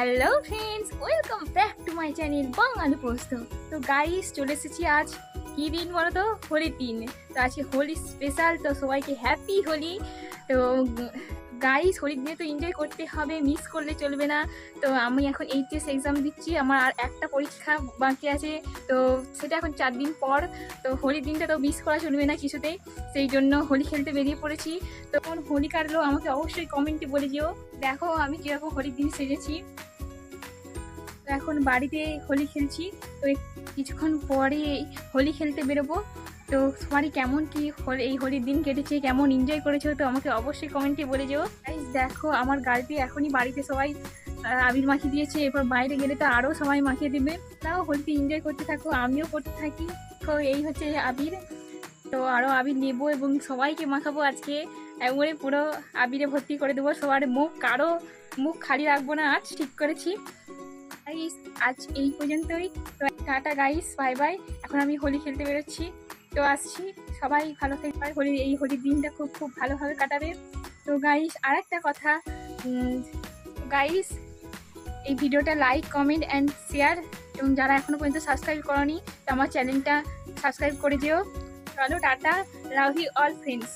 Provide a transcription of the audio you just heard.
Hello friends welcome back to my channel Bangali Posto তো guys চলে এসেছি আজ কি দিন বলো তো হোলির দিন। তো আজকে হোলি স্পেশাল তো সবাইকে হ্যাপি হোলি। তো গাইস হোলির দিনে তো এনজয় করতে হবে মিস করলে চলবে না। তো আমি এখন এইচএস এক্সাম দিচ্ছি, আমার আর একটা পরীক্ষা বাকি আছে। তো সেটা এখন চার দিন পর। তো হোলির দিনটা তো মিস করা চলবে না কিছুতেই। সেই জন্য হোলি খেলতে বেরিয়ে পড়েছি। তো হোলি কাটলো আমাকে অবশ্যই কমেন্টে বলে দিও। দেখো আমি কীরকম হোলির দিন সেজেছি। তো এখন বাড়িতে হোলি খেলছি। তো কিছুক্ষণ পরে হোলি খেলতে বেরোবো। তো সবারই কেমন কি হোলি এই হোলির দিন কেটেছে, কেমন এনজয় করেছ, তো আমাকে অবশ্যই কমেন্টে বলে যেও। দেখো, আমার গাড়িতে এখনই বাড়িতে সবাই আবির মাখিয়ে দিয়েছে। এরপর বাইরে গেলে তো আরও সবাই মাখিয়ে দিবে। তাও হোলিতে এনজয় করতে থাকো, আমিও করতে থাকি। তো এই হচ্ছে আবির। তো আরও আবির নেব এবং সবাইকে মাখাবো আজকে। একবারে পুরো আবিরে ভর্তি করে দেবো সবার মুখ। কারও মুখ খালি রাখব না, আজ ঠিক করেছি। গাইস আজ এই পর্যন্তই। তো টাটা গাইস বাই বাই এখন আমি হোলি খেলতে বেরোচ্ছি। তো আসছি। সবাই ভালো থাকবে হোলি এই হোলির দিনটা খুব খুব ভালোভাবে কাটাবে। তো গাইস আর একটা কথা গাইস এই ভিডিওটা লাইক কমেন্ট অ্যান্ড শেয়ার এবং যারা এখনও পর্যন্ত সাবস্ক্রাইব করনি, তো আমার চ্যানেলটা সাবস্ক্রাইব করে দিও। চলো, tata. Love you all friends